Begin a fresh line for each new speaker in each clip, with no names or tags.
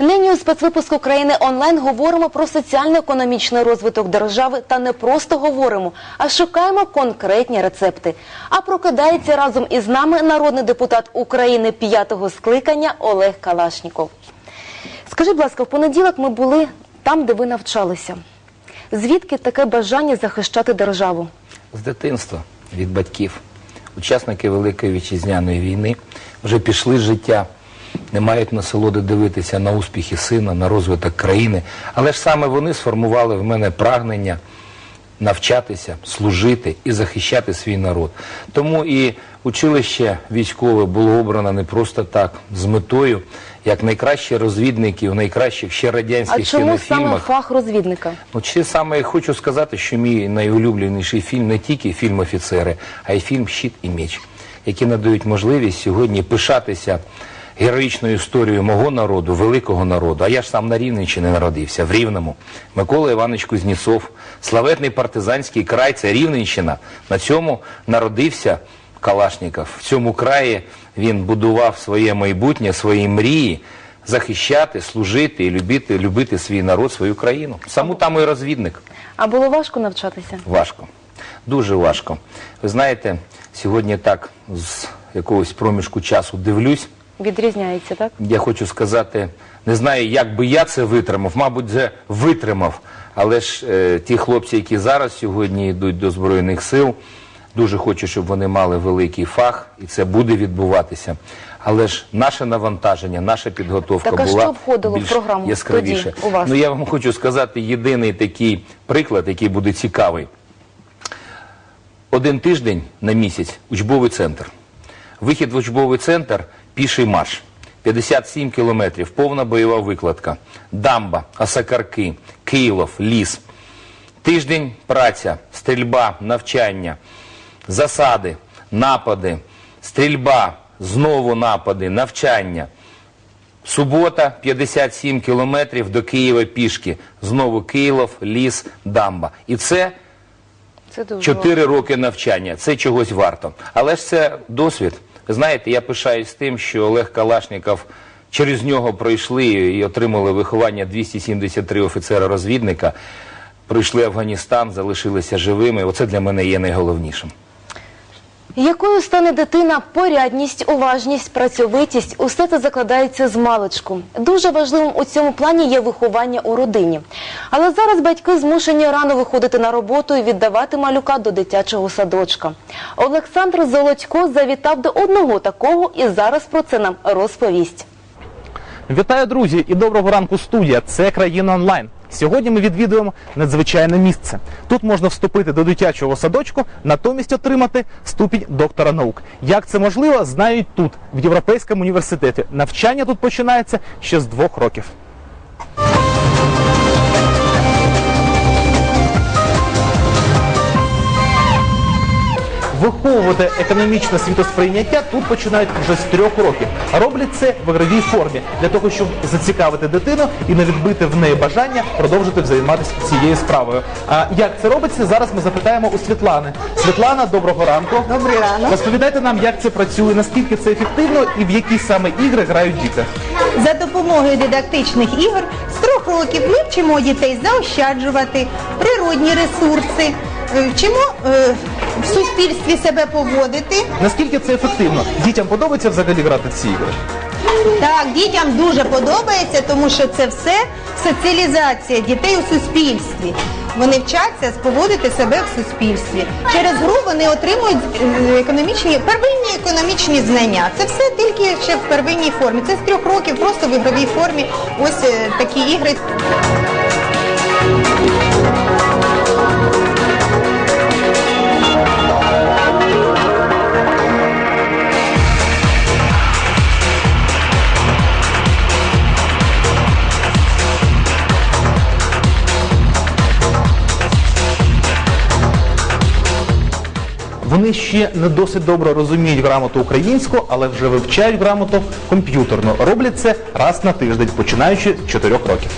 Нині у спецвипуску країни онлайн говоримо про соціально-економічний розвиток держави та не просто говоримо, а шукаємо конкретні рецепти. А прокидається разом із нами народний депутат України п'ятого скликання Олег Калашніков. Скажи, будь ласка, в понеділок ми були там, де ви навчалися. Звідки таке бажання захищати державу?
З дитинства від батьків. Учасники Великої вітчизняної війни вже пішли з життя, не мають насолоди дивитися на успіхи сина, на розвиток країни. Але ж саме вони сформували в мене прагнення навчатися, служити і захищати свій народ. Тому і училище військове було обрано не просто так, з метою, як найкращі розвідники в найкращих ще
А
радянських
чому саме фах розвідника?
Ну, чи саме я хочу сказати, що мій найулюбленіший фільм не тільки фільм Офіцери, а й фільм Щит і меч, які надають можливість сьогодні пишатися героїчною історією мого народу, великого народу. А я ж сам на Рівненщині народився, в Рівному. Микола Іванович Кузнєцов, славетний партизанський край, це Рівненщина. На цьому народився Калашніков. В цьому краї він будував своє майбутнє, свої мрії захищати, служити і любити, любити свій народ, свою країну. Саму там і розвідник.
А було важко навчатися?
Важко. Дуже важко. Ви знаєте, сьогодні так з якогось проміжку часу дивлюсь.
Відрізняється, так?
Я хочу сказати, не знаю, як би я це витримав, мабуть, вже витримав. Але ж е, ті хлопці, які зараз сьогодні йдуть до Збройних сил, дуже хочу, щоб вони мали великий фах, і це буде відбуватися. Але ж наше навантаження, наша підготовка
Так, а
була
що входило в
більш
програму
яскравіше.
тоді у вас?
Ну я вам хочу сказати єдиний такий приклад, який буде цікавий. Один тиждень на місяць учбовий центр. Вихід в учбовий центр піший марш. 57 кілометрів, повна бойова викладка. Дамба, Осакарки, Киїлов, ліс. Тиждень праця, стрільба, навчання, засади, напади, стрільба, знову напади, навчання. Субота 57 кілометрів до Києва пішки. Знову Київ, ліс, дамба. І це
Це дуже
Чотири роки навчання, це чогось варто. Але ж це досвід. Знаєте, я пишаюсь тим, що Олег Калашніков через нього пройшли і отримали виховання 273 офіцера-розвідника, пройшли Афганістан, залишилися живими. Оце для мене є найголовнішим.
Якою стане дитина? Порядність, уважність, працьовитість – усе це закладається з маличку. Дуже важливим у цьому плані є виховання у родині. Але зараз батьки змушені рано виходити на роботу і віддавати малюка до дитячого садочка. Олександр Золотько завітав до одного такого і зараз про це нам розповість.
Вітаю, друзі, і доброго ранку, студія. Це країна онлайн. Сьогодні ми відвідуємо надзвичайне місце. Тут можна вступити до дитячого садочку, натомість отримати ступінь доктора наук. Як це можливо, знають тут, в Європейському університеті. Навчання тут починається ще з двох років. Виховувати економічне світосприйняття тут починають вже з трьох років. Роблять це в ігровій формі для того, щоб зацікавити дитину і не відбити в неї бажання продовжити займатися цією справою. А як це робиться? Зараз ми запитаємо у Світлани. Світлана, доброго ранку.
Добрий ранок.
Розповідайте нам, як це працює, наскільки це ефективно і в які саме ігри грають діти.
За допомогою дидактичних ігор з трьох років ми вчимо дітей заощаджувати природні ресурси, е, вчимо е, в суспільстві себе поводити.
Наскільки це ефективно? Дітям подобається взагалі грати в ці ігри?
Так, дітям дуже подобається, тому що це все соціалізація дітей у суспільстві. Вони вчаться поводити себе в суспільстві. Через гру вони отримують е, економічні первинні економічні знання. Це все тільки ще в первинній формі. Це з трьох років просто в ігровій формі. Ось е, такі ігри.
Вони ще не досить добре розуміють грамоту українську, але вже вивчають грамоту комп'ютерну. Роблять це раз на тиждень, починаючи з 4 років.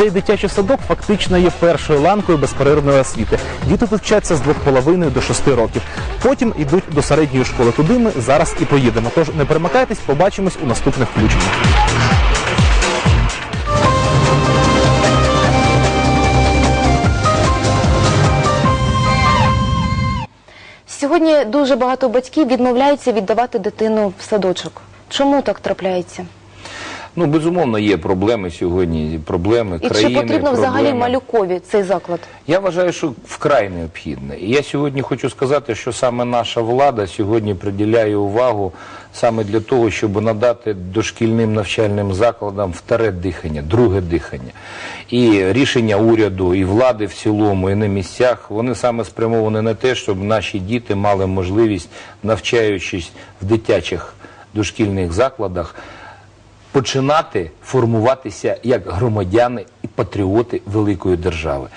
Цей дитячий садок фактично є першою ланкою безперервної освіти. Діти тут вчаться з 2,5 до 6 років. Потім йдуть до середньої школи. Туди ми зараз і поїдемо. Тож не перемикайтесь, побачимось у наступних включеннях.
Сьогодні дуже багато батьків відмовляються віддавати дитину в садочок. Чому так трапляється?
Ну, безумовно, є проблеми сьогодні, проблеми
І
країни.
чи потрібно взагалі малюкові цей заклад?
Я вважаю, що вкрай необхідне. І я сьогодні хочу сказати, що саме наша влада сьогодні приділяє увагу саме для того, щоб надати дошкільним навчальним закладам вторе дихання, друге дихання. І рішення уряду і влади в цілому, і на місцях, вони саме спрямовані на те, щоб наші діти мали можливість, навчаючись в дитячих дошкільних закладах, починати формуватися як громадяни і патріоти великої держави.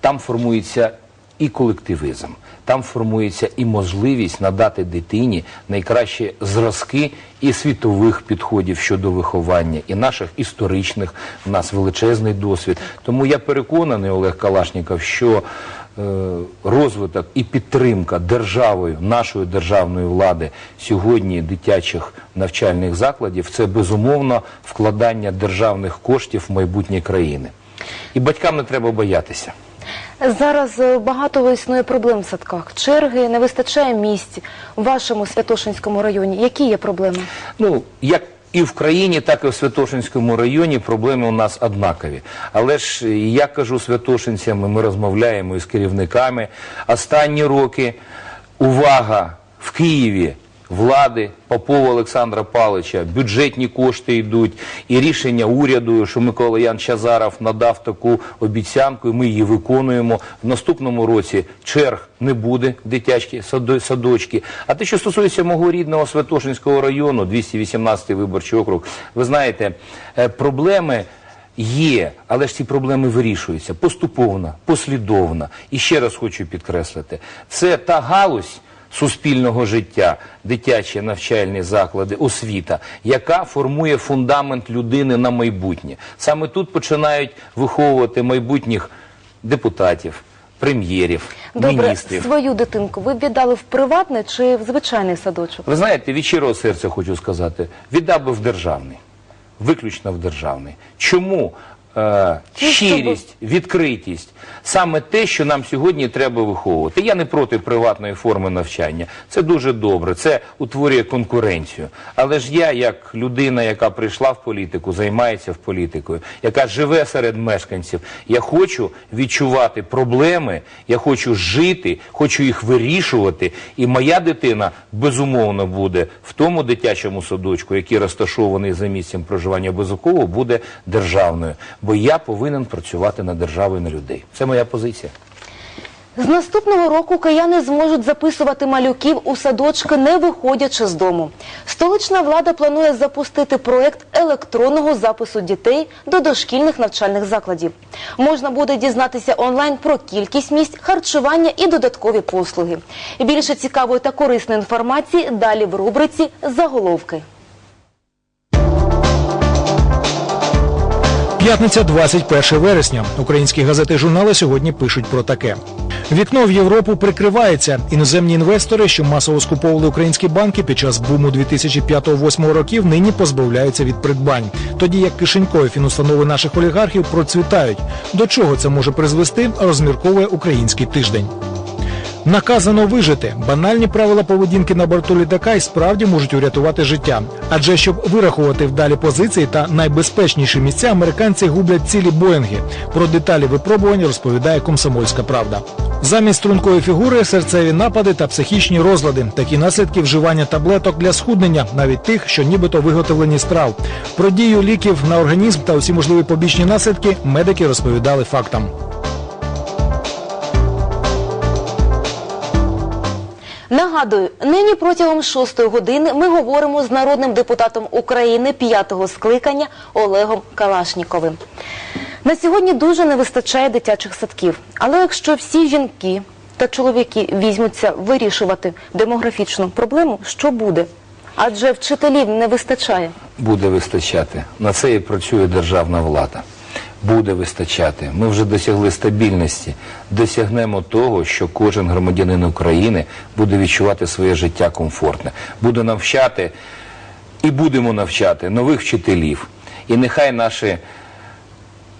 Там формується і колективізм, там формується і можливість надати дитині найкращі зразки і світових підходів щодо виховання, і наших історичних, в нас величезний досвід. Тому я переконаний, Олег Калашніков, що розвиток і підтримка державою, нашої державної влади сьогодні дитячих навчальних закладів це безумовно вкладання державних коштів в майбутнє країни. І батькам не треба боятися.
Зараз е, багато існує проблем в садках. Черги, не вистачає місць у вашому Святошинському районі. Які є проблеми?
Ну, як і в країні, так і в Святошинському районі проблеми у нас однакові. Але ж е, я кажу святошинцям, ми розмовляємо із керівниками. Останні роки увага в Києві влади Попова Олександра Павловича, бюджетні кошти йдуть, і рішення уряду, що Микола Ян Чазаров надав таку обіцянку, і ми її виконуємо. В наступному році черг не буде дитячі садочки. А те, що стосується мого рідного Святошинського району, 218 виборчий округ, ви знаєте, е, проблеми є, але ж ці проблеми вирішуються поступовно, послідовно. І ще раз хочу підкреслити, це та галузь суспільного життя, дитячі навчальні заклади, освіта, яка формує фундамент людини на майбутнє. Саме тут починають виховувати майбутніх депутатів, прем'єрів,
Добре,
міністрів.
свою дитинку ви б віддали в приватний чи в звичайний садочок?
Ви знаєте, від щирого серця хочу сказати, віддав би в державний, виключно в державний. Чому? Е, щирість, відкритість, саме те, що нам сьогодні треба виховувати. Я не проти приватної форми навчання. Це дуже добре, це утворює конкуренцію. Але ж я, як людина, яка прийшла в політику, займається в політикою, яка живе серед мешканців, я хочу відчувати проблеми, я хочу жити, хочу їх вирішувати. І моя дитина безумовно буде в тому дитячому садочку, який розташований за місцем проживання обов'язково, буде державною. Бо я повинен працювати на державу і на людей. Це моя позиція.
З наступного року кияни зможуть записувати малюків у садочки, не виходячи з дому. Столична влада планує запустити проект електронного запису дітей до дошкільних навчальних закладів. Можна буде дізнатися онлайн про кількість місць, харчування і додаткові послуги. Більше цікавої та корисної інформації далі в рубриці Заголовки.
П'ятниця, 21 вересня. Українські газети журнали сьогодні пишуть про таке. Вікно в Європу прикривається. Іноземні інвестори, що масово скуповували українські банки під час буму 2005-2008 років, нині позбавляються від придбань. Тоді як кишенькові фінустанови наших олігархів процвітають. До чого це може призвести, розмірковує український тиждень. Наказано вижити. Банальні правила поведінки на борту літака і справді можуть урятувати життя. Адже щоб вирахувати вдалі позиції та найбезпечніші місця, американці гублять цілі боїнги. Про деталі випробувань розповідає комсомольська правда. Замість стрункої фігури серцеві напади та психічні розлади. Такі наслідки вживання таблеток для схуднення, навіть тих, що нібито виготовлені з трав. Про дію ліків на організм та усі можливі побічні наслідки медики розповідали фактам.
Нагадую, нині протягом шостої години ми говоримо з народним депутатом України п'ятого скликання Олегом Калашніковим. На сьогодні дуже не вистачає дитячих садків. Але якщо всі жінки та чоловіки візьмуться вирішувати демографічну проблему, що буде? Адже вчителів не вистачає.
буде вистачати. На це і працює державна влада. Буде вистачати. Ми вже досягли стабільності, досягнемо того, що кожен громадянин України буде відчувати своє життя комфортне, буде навчати і будемо навчати нових вчителів. І нехай наші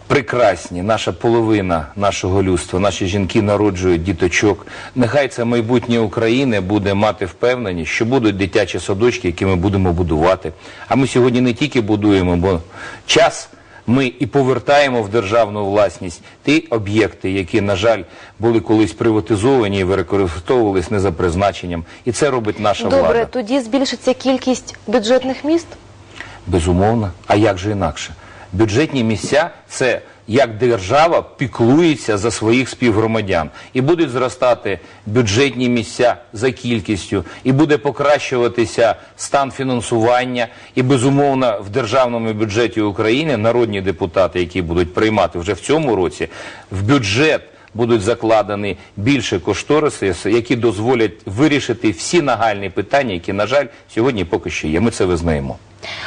прекрасні, наша половина нашого людства, наші жінки народжують діточок. Нехай це майбутнє України буде мати впевненість, що будуть дитячі садочки, які ми будемо будувати. А ми сьогодні не тільки будуємо, бо час ми і повертаємо в державну власність ті об'єкти, які, на жаль, були колись приватизовані і використовувались не за призначенням. І це робить наша
Добре,
влада.
тоді збільшиться кількість бюджетних міст.
Безумовно. А як же інакше? Бюджетні місця це як держава піклується за своїх співгромадян. І будуть зростати бюджетні місця за кількістю, і буде покращуватися стан фінансування. І безумовно в державному бюджеті України народні депутати, які будуть приймати вже в цьому році, в бюджет будуть закладені більше кошториси, які дозволять вирішити всі нагальні питання, які, на жаль, сьогодні поки що є. Ми це визнаємо.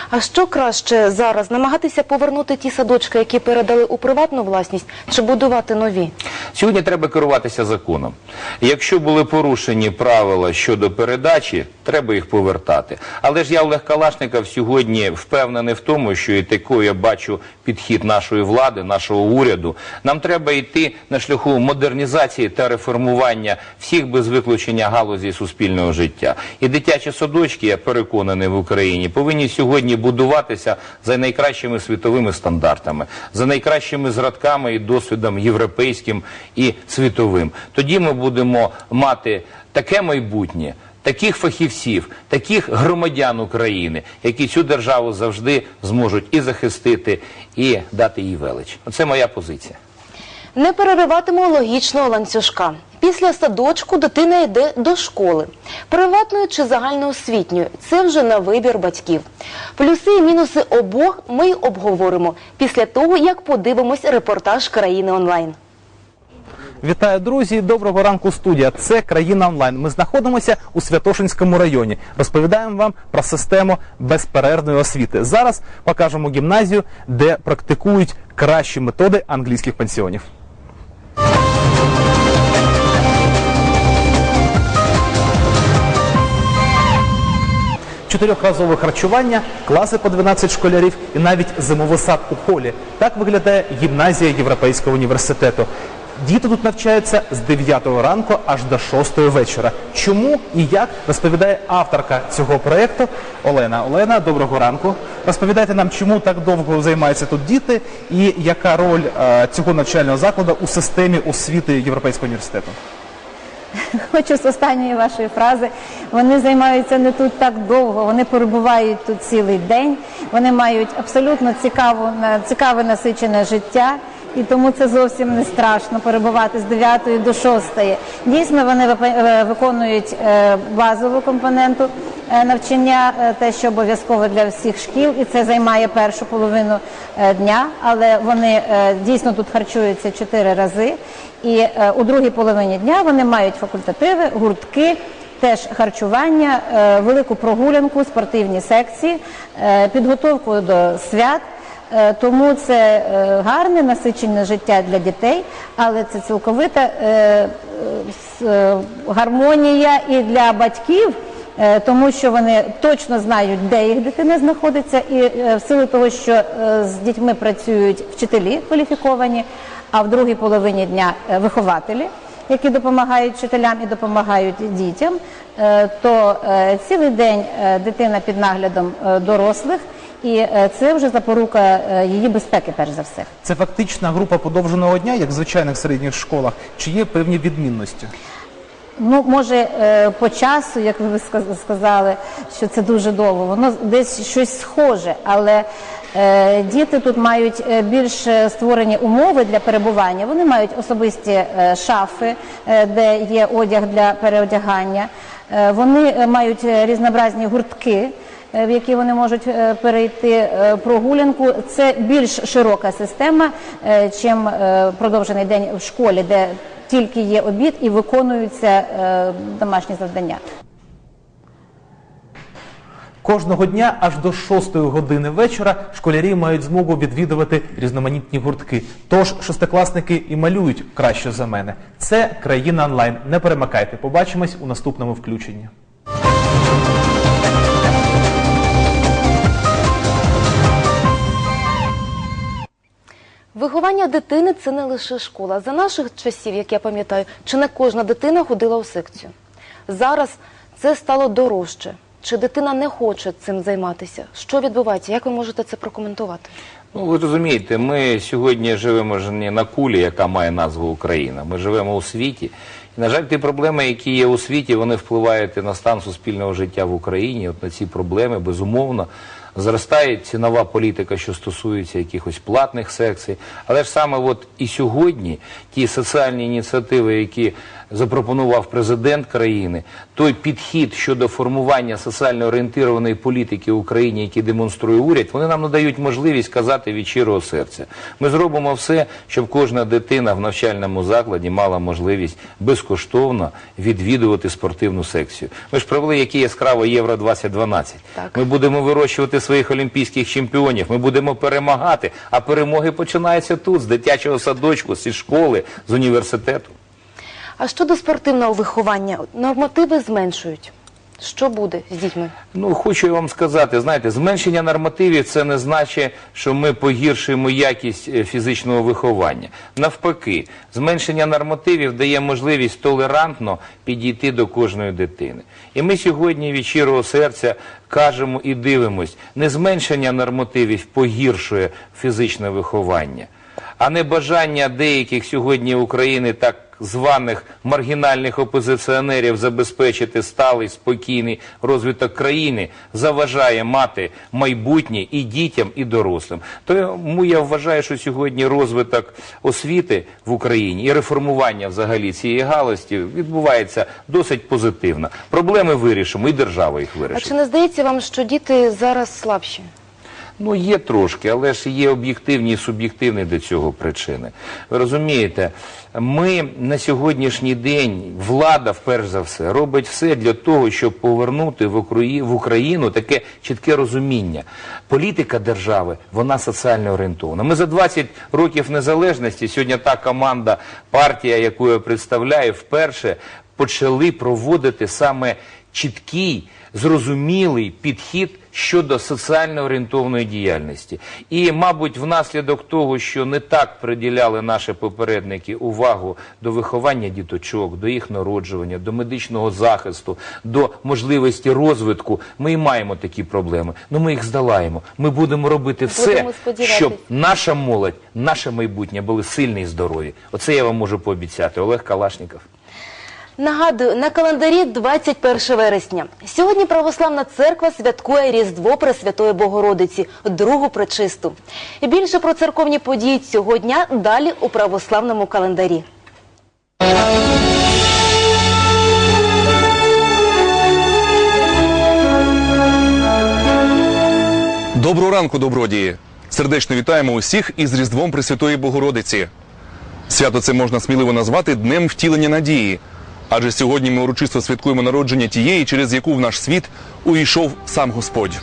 А що краще зараз намагатися повернути ті садочки, які передали у приватну власність, чи будувати нові?
Сьогодні треба керуватися законом. Якщо були порушені правила щодо передачі, треба їх повертати. Але ж я Олег Калашников сьогодні впевнений в тому, що і такою я бачу підхід нашої влади, нашого уряду. Нам треба йти на шляху модернізації та реформування всіх без виключення галузі суспільного життя. І дитячі садочки, я переконаний в Україні, повинні сьогодні будуватися за найкращими світовими стандартами, за найкращими зразками і досвідом європейським і світовим. Тоді ми будемо мати таке майбутнє. Таких фахівців, таких громадян України, які цю державу завжди зможуть і захистити, і дати їй велич. Оце моя позиція.
Не перериватиму логічного ланцюжка. Після садочку дитина йде до школи. Приватної чи загальноосвітньої – це вже на вибір батьків. Плюси і мінуси обох ми й обговоримо після того, як подивимось репортаж країни онлайн.
Вітаю, друзі! Доброго ранку, студія. Це країна онлайн. Ми знаходимося у Святошинському районі. Розповідаємо вам про систему безперервної освіти. Зараз покажемо гімназію, де практикують кращі методи англійських пансіонів. Чотирьохразове харчування, класи по 12 школярів і навіть зимовий сад у холі. Так виглядає гімназія Європейського університету. Діти тут навчаються з 9 ранку аж до 6 вечора. Чому і як розповідає авторка цього проєкту Олена. Олена, доброго ранку. Розповідайте нам, чому так довго займаються тут діти, і яка роль е, цього навчального закладу у системі освіти Європейського університету.
Хочу з останньої вашої фрази. Вони займаються не тут так довго, вони перебувають тут цілий день. Вони мають абсолютно цікаву, цікаве насичене життя. І тому це зовсім не страшно перебувати з 9 до 6. Дійсно, вони е, виконують е, базову компоненту е, навчання, те, що обов'язково для всіх шкіл, і це займає першу половину дня. Але вони дійсно тут харчуються 4 рази. І у другій половині дня вони мають факультативи, гуртки, теж харчування, велику прогулянку, спортивні секції, підготовку до свят. Е, Тому це е, гарне насичене життя для дітей, але це цілковита е, гармонія і для батьків, тому що вони точно знають, де їх дитина знаходиться, і в силу того, що з дітьми працюють вчителі кваліфіковані, а в другій половині дня вихователі, які допомагають вчителям і допомагають дітям, то цілий день дитина під наглядом дорослих. І е, це вже запорука е, її безпеки, перш за все.
Це фактична група подовженого дня, як в звичайних середніх школах, чи є певні відмінності?
Ну, може, е, по часу, як ви сказали, що це дуже довго, воно десь щось схоже, але діти тут мають більш створені умови для перебування. Вони мають особисті шафи, де є одяг для переодягання. Вони мають різнообразні гуртки. Е, В які вони можуть е, перейти е, прогулянку, це більш широка система, чим продовжений день в школі, де тільки є обід і виконуються домашні завдання.
Кожного дня аж до 6 години вечора школярі мають змогу відвідувати різноманітні гуртки. Тож шестикласники і малюють краще за мене. Це країна онлайн. Не перемикайте. Побачимось у наступному включенні.
Виховання дитини це не лише школа. За наших часів, як я пам'ятаю, чи не кожна дитина ходила у секцію. Зараз це стало дорожче. Чи дитина не хоче цим займатися? Що відбувається? Як ви можете це прокоментувати?
Ну, ви розумієте, ми сьогодні живемо ж не на кулі, яка має назву Україна. Ми живемо у світі. І, на жаль, ті проблеми, які є у світі, вони впливають і на стан суспільного життя в Україні. От на ці проблеми, безумовно, зростає цінова політика, що стосується якихось платних секцій. Але ж саме от і сьогодні ті соціальні ініціативи, які запропонував президент країни, той підхід щодо формування соціально орієнтованої політики в Україні, який демонструє уряд, вони нам надають можливість казати від щирого серця. Ми зробимо все, щоб кожна дитина в навчальному закладі мала можливість безкоштовно відвідувати спортивну секцію. Ми ж провели які яскраво Євро 2012.
Так.
Ми будемо вирощувати своїх олімпійських чемпіонів. Ми будемо перемагати. А перемоги починаються тут, з дитячого садочку, зі школи, з університету.
А щодо спортивного виховання, нормативи зменшують. Що буде з дітьми?
Ну, хочу вам сказати, знаєте, зменшення нормативів це не значить, що ми погіршуємо якість е, фізичного виховання. Навпаки, зменшення нормативів дає можливість толерантно підійти до кожної дитини. І ми сьогодні від щирого серця кажемо і дивимось, не зменшення нормативів погіршує фізичне виховання, а не бажання деяких сьогодні України так званих маргінальних опозиціонерів забезпечити сталий, спокійний розвиток країни заважає мати майбутнє і дітям, і дорослим. Тому я вважаю, що сьогодні розвиток освіти в Україні і реформування взагалі цієї галузі відбувається досить позитивно. Проблеми вирішимо, і держава їх
А
вирішить.
чи не здається вам, що діти зараз слабші?
Ну, є трошки, але ж є об'єктивні і суб'єктивні до цього причини. Ви розумієте, ми на сьогоднішній день, влада, вперш за все, робить все для того, щоб повернути в Украї- в Україну таке чітке розуміння. Політика держави, вона соціально орієнтована. Ми за 20 років незалежності, сьогодні та команда, партія, яку я представляю, вперше почали проводити саме чіткий, зрозумілий підхід щодо соціально орієнтованої діяльності. І, мабуть, внаслідок того, що не так приділяли наші попередники увагу до виховання діточок, до їх народжування, до медичного захисту, до можливості розвитку, ми і маємо такі проблеми. Ну ми їх здолаємо. Ми будемо робити все,
Будемо
щоб наша молодь, наше майбутнє були сильні і здорові. Оце я вам можу пообіцяти. Олег Калашніков.
Нагадую, на календарі 21 вересня. Сьогодні Православна церква святкує Різдво Пресвятої Богородиці, другу пречисту. Більше про церковні події цього дня далі у православному календарі.
Доброго ранку, добродії! Сердечно вітаємо усіх із Різдвом Пресвятої Богородиці. Свято це можна сміливо назвати Днем втілення надії. Адже сьогодні ми урочисто святкуємо народження тієї, через яку в наш світ увійшов сам Господь.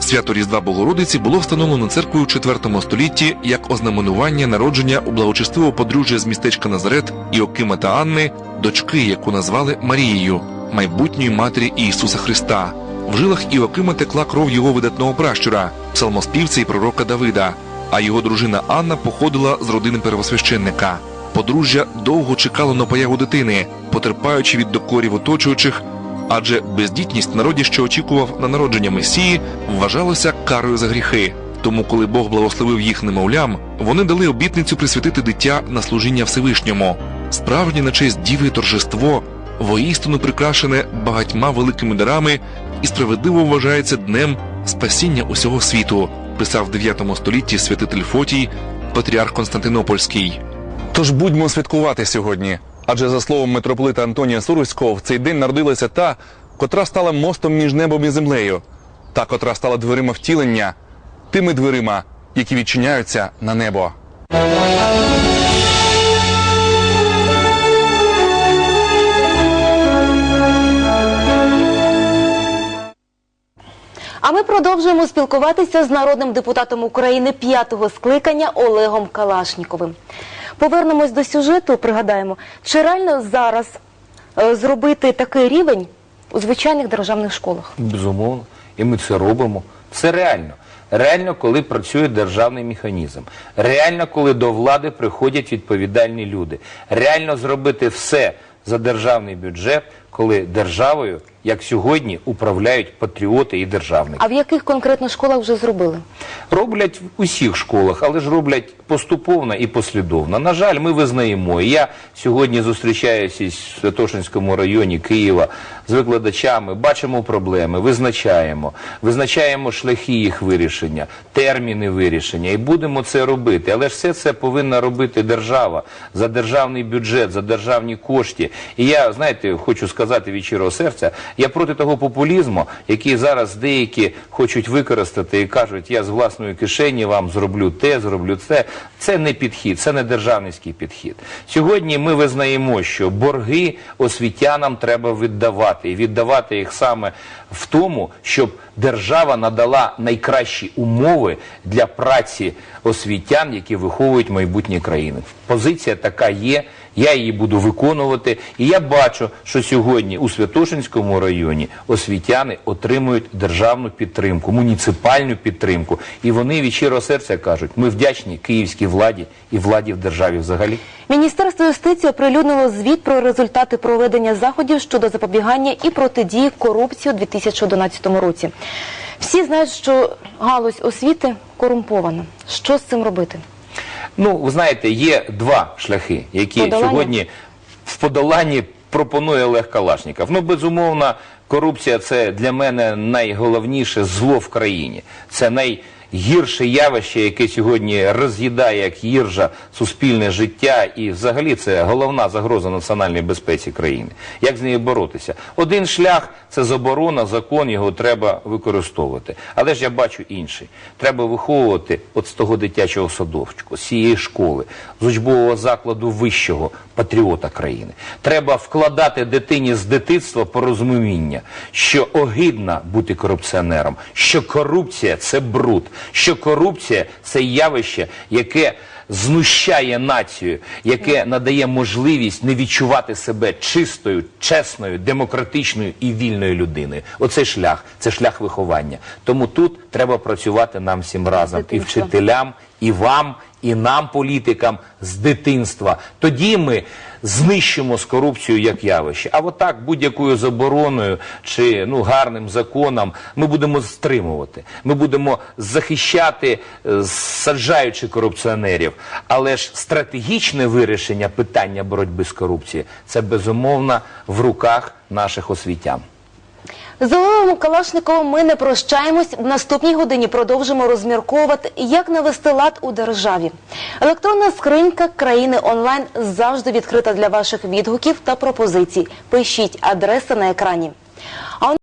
Свято Різдва Богородиці було встановлено церквою у IV столітті як ознаменування народження у благочестивого подружжя з містечка Назарет Іокима та Анни, дочки, яку назвали Марією, майбутньої матері Ісуса Христа. В жилах Іокима текла кров його видатного пращура, псалмоспівця і пророка Давида, а його дружина Анна походила з родини первосвященника. Подружжя довго чекало на появу дитини, потерпаючи від докорів оточуючих, адже бездітність народі, що очікував на народження Месії, вважалося карою за гріхи. Тому, коли Бог благословив їх немовлям, вони дали обітницю присвятити дитя на служіння Всевишньому. Справжнє на честь діви торжество, воістину прикрашене багатьма великими дарами і справедливо вважається днем спасіння усього світу, писав в 9 столітті святитель Фотій, патріарх Константинопольський.
Тож будьмо святкувати сьогодні. Адже за словом митрополита Антонія Суруського, в цей день народилася та, котра стала мостом між небом і землею, та, котра стала дверима втілення, тими дверима, які відчиняються на небо.
А ми продовжуємо спілкуватися з народним депутатом України п'ятого скликання Олегом Калашніковим. Повернемось до сюжету, пригадаємо, чи реально зараз е, зробити такий рівень у звичайних державних школах?
Безумовно. І ми це робимо. Це реально. Реально, коли працює державний механізм. Реально, коли до влади приходять відповідальні люди. Реально зробити все за державний бюджет, коли державою, як сьогодні, управляють патріоти і державники.
А в яких конкретно школах вже зробили?
Роблять в усіх школах, але ж роблять поступовно і послідовно. На жаль, ми визнаємо. Я сьогодні зустрічаюся із Святошинському районі Києва з викладачами, бачимо проблеми, визначаємо, визначаємо шляхи їх вирішення, терміни вирішення, і будемо це робити. Але ж все це повинна робити держава за державний бюджет, за державні кошти. І я, знаєте, хочу сказати від щирого серця, я проти того популізму, який зараз деякі хочуть використати і кажуть, я з власної кишені вам зроблю те, зроблю це. Це не підхід, це не державницький підхід. Сьогодні ми визнаємо, що борги освітянам треба віддавати, і віддавати їх саме в тому, щоб держава надала найкращі умови для праці освітян, які виховують майбутнє країни. Позиція така є. Я її буду виконувати, і я бачу, що сьогодні у Святошинському районі освітяни отримують державну підтримку, муніципальну підтримку, і вони від щирого серця кажуть: ми вдячні київській владі і владі в державі взагалі.
Міністерство юстиції оприлюднило звіт про результати проведення заходів щодо запобігання і протидії корупції у 2011 році. Всі знають, що галузь освіти корумпована. Що з цим робити?
Ну, ви знаєте, є два шляхи, які
Подолання?
сьогодні в подоланні пропонує Олег Калашніков. Ну, безумовно, корупція це для мене найголовніше зло в країні. Це найгірше явище, яке сьогодні роз'їдає як їржа суспільне життя, і взагалі це головна загроза національній безпеці країни. Як з нею боротися? Один шлях це заборона, закон, його треба використовувати. Але ж я бачу інший. Треба виховувати от з того дитячого садочку, з цієї школи, з учбового закладу вищого патріота країни. Треба вкладати дитині з дитинства порозуміння, що огидно бути корупціонером, що корупція це бруд, що корупція це явище, яке знущає націю, яке надає можливість не відчувати себе чистою, чесною, демократичною і вільною людиною. Оце шлях, це шлях виховання. Тому тут треба працювати нам всім разом, і вчителям, і вам, і нам, політикам, з дитинства. Тоді ми знищимо з корупцією як явище. А отак будь-якою забороною чи ну гарним законом ми будемо стримувати. Ми будемо захищати, е, саджаючи корупціонерів. Але ж стратегічне вирішення питання боротьби з корупцією це безумовно в руках наших освітян.
З Олегом Калашниковим ми не прощаємось. В наступній годині продовжимо розмірковувати, як навести лад у державі. Електронна скринька країни онлайн завжди відкрита для ваших відгуків та пропозицій. Пишіть адреса на екрані.